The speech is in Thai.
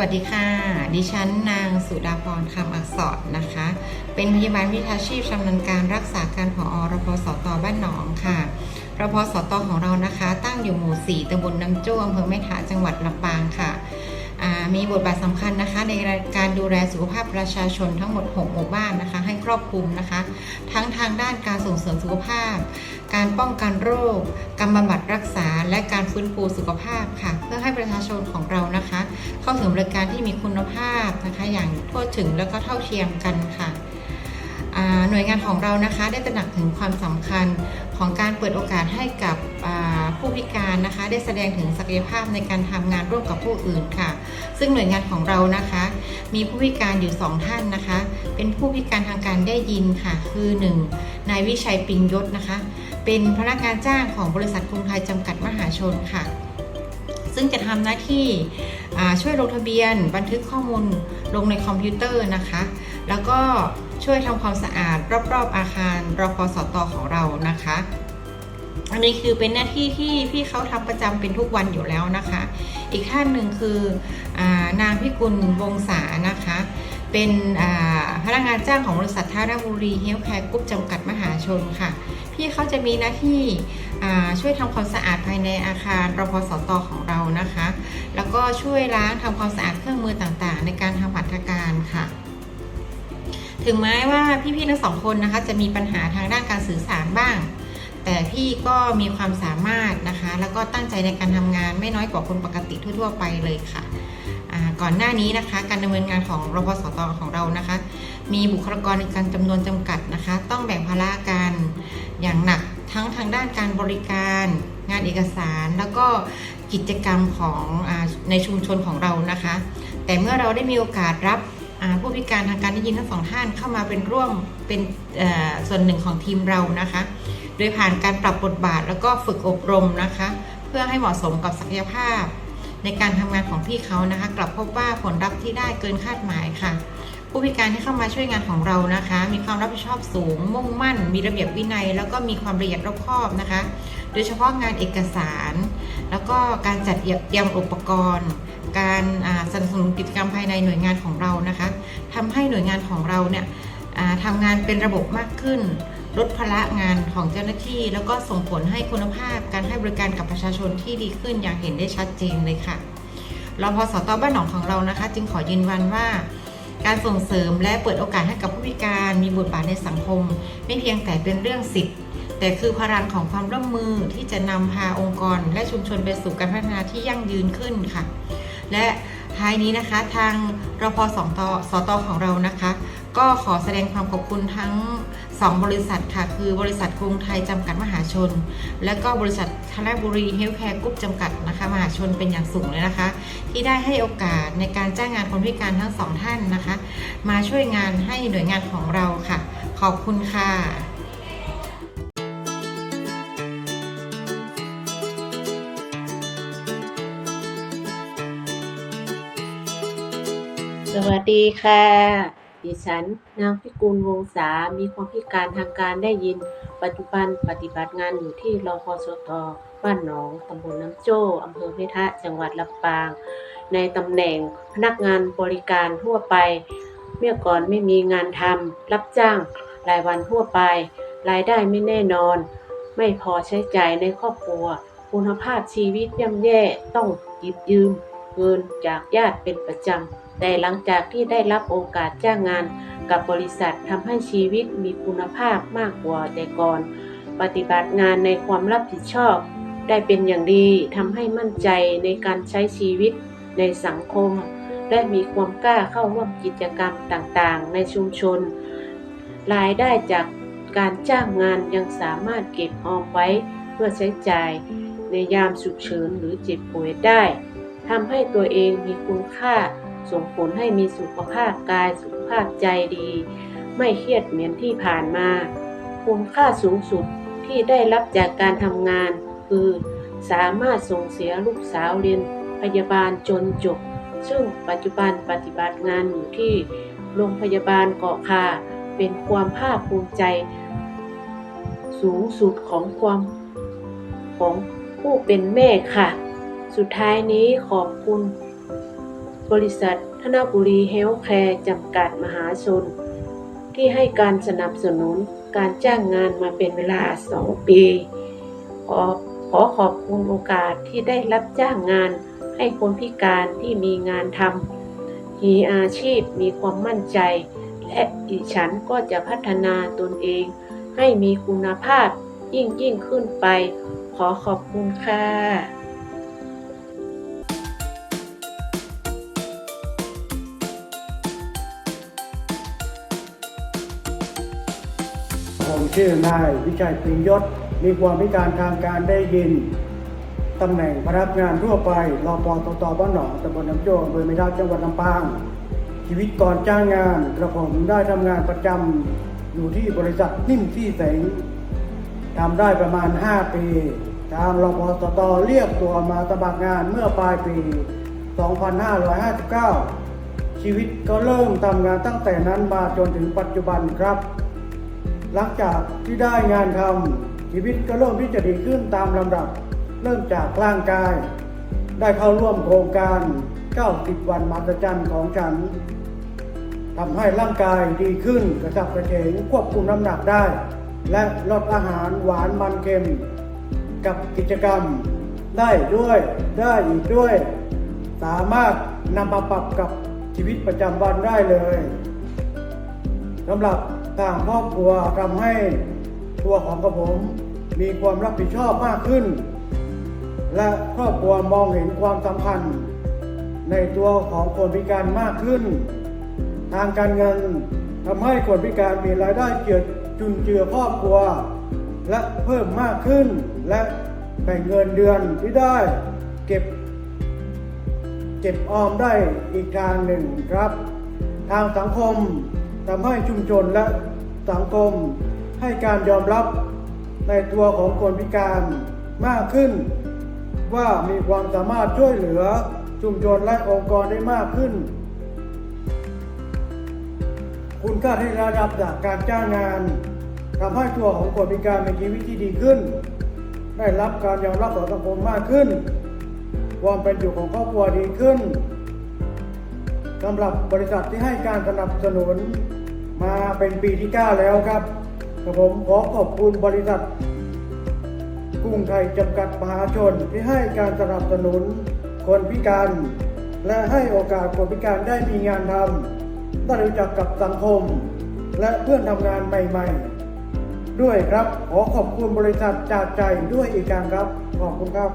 วัสดีค่ะ ดิฉันนางสุดาพรคำอักษรนะคะ เป็นพยาบาลวิชาชีพชำนาญการรักษาการผอรพสตบ้านหนองค่ะรพสตของเรานะคะ ตั้งอยู่หมู่ 4ตำบลน้ำจ้วอำเภอแม่ถาจังหวัดลำปางค่ะ มีบทบาทสำคัญนะคะ ในการดูแลสุขภาพประชาชนทั้งหมด 6 หมู่บ้านนะคะ ให้ครอบคลุมนะคะ ทั้งทางด้านการส่งเสริมสุขภาพ การป้องกันโรค การบำบัดรักษา และการฟื้นฟูสุขภาพค่ะ เพื่อให้ประชาชนของเรานะคะ เข้าถึงบริการที่มีคุณภาพนะคะ อย่างทั่วถึงแล้วก็เท่าเทียมกันค่ะ หน่วยงานของเรานะคะได้ตระหนักถึงความสำคัญของการเปิดโอกาสให้กับผู้พิการนะคะ ได้แสดงถึงศักยภาพในการทำงานร่วมกับผู้อื่นค่ะ ซึ่งหน่วยงานของเรานะคะ มีผู้พิการอยู่ 2 ท่านนะคะ เป็นผู้พิการทางการได้ยินค่ะ คือ 1. นายวิชัยปิงยศนะคะ เป็นพนักงานจ้างของบริษัทกรุงไทยจำกัดมหาชนค่ะซึ่งจะทำหน้าที่ช่วยลงทะเบียนบันทึกข้อมูลลงในคอมพิวเตอร์นะคะ แล้วก็ ช่วยทำความสะอาดรอบๆอาคารรพสตของเรานะคะ อันนี้คือเป็นหน้าที่ที่พี่เขาทำประจำเป็นทุกวันอยู่แล้วนะคะ อีกท่านหนึ่งคืออนางพิกุลวงศานะคะ เป็นพนักงานจ้างของบริษัทท่าราบุรีเฮลท์แคร์กรุ๊ปจำกัดมหาชนค่ะ พี่เขาจะมีหน้าที่ช่วยทำความสะอาดภายในอาคารรพสตของเรานะคะ แล้วก็ช่วยล้างทำความสะอาดเครื่องมือต่างๆ ในการทำหัตถการค่ะ ถึงแม้ว่าพี่ๆทั้งสองคนนะคะ จะมีปัญหาทางด้านการสื่อสารบ้าง แต่พี่ก็มีความสามารถนะคะ แล้วก็ตั้งใจในการทำงานไม่น้อยกว่าคนปกติทั่วๆไปเลยค่ะก่อนหน้านี้นะคะ การดำเนินงานของรพสตของเรานะคะ มีบุคลากรในการจำนวนจำกัดนะคะ ต้องแบ่งภาระกันอย่างหนักทั้งทางด้านการบริการ งานเอกสาร แล้วก็กิจกรรมของอในชุมชนของเรานะคะ แต่เมื่อเราได้มีโอกาสรับ ผู้พิการทางการได้ยินทั้งสองท่านเข้ามาเป็นร่วมเป็นส่วนหนึ่งของทีมเรานะคะ โดยผ่านการปรับบทบาทแล้วก็ฝึกอบรมนะคะ เพื่อให้เหมาะสมกับศักยภาพ ในการทำงานของพี่เขานะคะ กลับพบว่าผลลัพธ์ที่ได้เกินคาดหมายค่ะ ผู้พิการที่เข้ามาช่วยงานของเรานะคะ มีความรับผิดชอบสูง มุ่งมั่น มีระเบียบวินัย แล้วก็มีความละเอียดรอบคอบนะคะ โดยเฉพาะงานเอกสาร แล้วก็การจัดเตรียมอุปกรณ์ การสนับสนุนกิจกรรมภายในหน่วยงานของเรานะคะทำให้หน่วยงานของเราเนี่ยทำงานเป็นระบบมากขึ้น ลดภาระงานของเจ้าหน้าที่ แล้วก็ส่งผลให้คุณภาพการให้บริการกับประชาชนที่ดีขึ้นอย่างเห็นได้ชัดเจนเลยค่ะรพสตบ้านหนองของเรานะคะ จึงขอยืนยันว่าการส่งเสริมและเปิดโอกาสให้กับผู้พิการมีบทบาทในสังคม ไม่เพียงแต่เป็นเรื่องสิทธิ์ แต่คือพลังของความร่วมมือที่จะนำพาองค์กร และชุมชนไปสู่การพัฒนาที่ยั่งยืนขึ้นค่ะ และท้ายนี้นะคะทางรพสตสตของเรานะคะ ก็ขอแสดงความขอบคุณทั้ง 2 บริษัทค่ะ คือบริษัทกรุงไทยจำกัดมหาชน และก็บริษัทธนบุรีเฮลท์แคร์กรุ๊ปจำกัดนะคะมหาชนเป็นอย่างสูงเลยนะคะ ที่ได้ให้โอกาสในการจ้างงานคนพิการทั้งสองท่านนะคะ มาช่วยงานให้หน่วยงานของเราค่ะ ขอบคุณค่ะ สวัสดีค่ะ ดิฉันนางพิกุลวงศา มีความพิการทางการได้ยิน ปัจจุบันปฏิบัติงานอยู่ที่รพสตบ้านหนอง ตำบลน้ำโจ้อำเภอเพทะ จังหวัดลำปาง ในตำแหน่งพนักงานบริการทั่วไป เมื่อก่อนไม่มีงานทำรับจ้างรายวันทั่วไป รายได้ไม่แน่นอน ไม่พอใช้ใจ่ายในครอบครัว คุณภาพชีวิตย่ำแย่ต้องหยิบยืมเงินจากญาติเป็นประจำ แต่หลังจากที่ได้รับโอกาสจ้างงานกับบริษัททำให้ชีวิตมีคุณภาพมากกว่าแต่ก่อน ปฏิบัติงานในความรับผิดชอบ ได้เป็นอย่างดีทำให้มั่นใจในการใช้ชีวิตในสังคม และมีความกล้าเข้าร่วมกิจกรรมต่างๆ ในชุมชน รายได้จากการจ้างงานยังสามารถเก็บออมไว้เพื่อใช้จ่ายในยามฉุกเฉินหรือเจ็บป่วยได้ทำให้ตัวเองมีคุณค่า ส่งผลให้มีสุขภาพกายสุขภาพใจดี ไม่เครียดเหมือนที่ผ่านมา คุณค่าสูงสุดที่ได้รับจากการทำงาน คือสามารถส่งเสียลูกสาวเรียนพยาบาลจนจบ ซึ่งปัจจุบันปฏิบัติงานอยู่ที่โรงพยาบาลเกาะคาเป็นความภาคภูมิใจ สูงสุดของความของผู้เป็นแม่ค่ะ สุดท้ายนี้ขอบคุณ บริษัทธนบุรีเฮลท์แคร์จำกัดมหาชน ที่ให้การสนับสนุนการจ้างงานมาเป็นเวลา 2 ปี ขอขอขอบคุณโอกาสที่ได้รับจ้างงานให้คนพิการที่มีงานทำมีอาชีพมีความมั่นใจ และดิฉันก็จะพัฒนาตนเอง ให้มีคุณภาพยิ่งยิ่งขึ้นไป ขอขอบคุณค่ะ ผมชื่อนายวิชัยปรียศ มีความพิการทางการได้ยิน ตำแหน่งพนักงานทั่วไปรอปอตตบ้านหนองตำบลน้ำโจ้อำเภอไม่ได้จังหวัดลำปาง ชีวิตก่อนจ้างงานกระผมได้ทำงานประจำอยู่ที่บริษัทนิ่มที่แสงทำได้ประมาณ 5 ปีทางรปตตเรียกตัวมาสมัครงานเมื่อปลายปี 2559 ชีวิตก็เริ่มทำงานตั้งแต่นั้นมาจนถึงปัจจุบันครับ หลังจากที่ได้งานทำชีวิตก็เริ่มที่จะดีขึ้นตามลำดับ เริ่มจากร่างกาย ได้เข้าร่วมโครงการ 90 วันมหัศจรรย์ของฉันทำให้ร่างกายดีขึ้นกระสับกระเฉงควบคุมน้ำหนักได้ และลดอาหารหวานมันเค็ม กับกิจกรรม ได้ด้วยได้อีกด้วย สามารถนำมาปรับกับชีวิตประจำวันได้เลยสำหรับ ทางครอบครัวทำให้ตัวของกระผม มีความรับผิดชอบมากขึ้น และครอบครัวมองเห็นความสำคัญ ในตัวของคนพิการมากขึ้น ทางการเงินทำให้คนพิการมีรายได้เจือจุนเจือครอบครัว และเพิ่มมากขึ้น และแบ่งเงินเดือนที่ได้เก็บเก็บออมได้อีกทางหนึ่งครับ ทางสังคมทำให้ชุมชนและ สังคม ให้การยอมรับในตัวของคนพิการมากขึ้น ว่ามีความสามารถช่วยเหลือชุมชนและองค์กรได้มากขึ้น คุณค่าที่ได้รับจากการจ้างงานทำให้ตัวของคนพิการมีชีวิตที่ดีขึ้น ได้รับการยอมรับของสังคมมากขึ้น ความเป็นอยู่ของครอบครัวดีขึ้นสำหรับบริษัทที่ให้การสนับสนุน มาเป็นปีที่ 9 แล้วครับกับผมขอขอบคุณบริษัทกรุงไทยจำกัดมหาชนที่ให้การสนับสนุนคนพิการ และให้โอกาสคนพิการได้มีงานทำได้รู้จักกับสังคม และเพื่อนทำงานใหม่ ๆ ด้วยครับขอขอบคุณบริษัทจากใจด้วยอีกครั้งครับ ขอบคุณครับ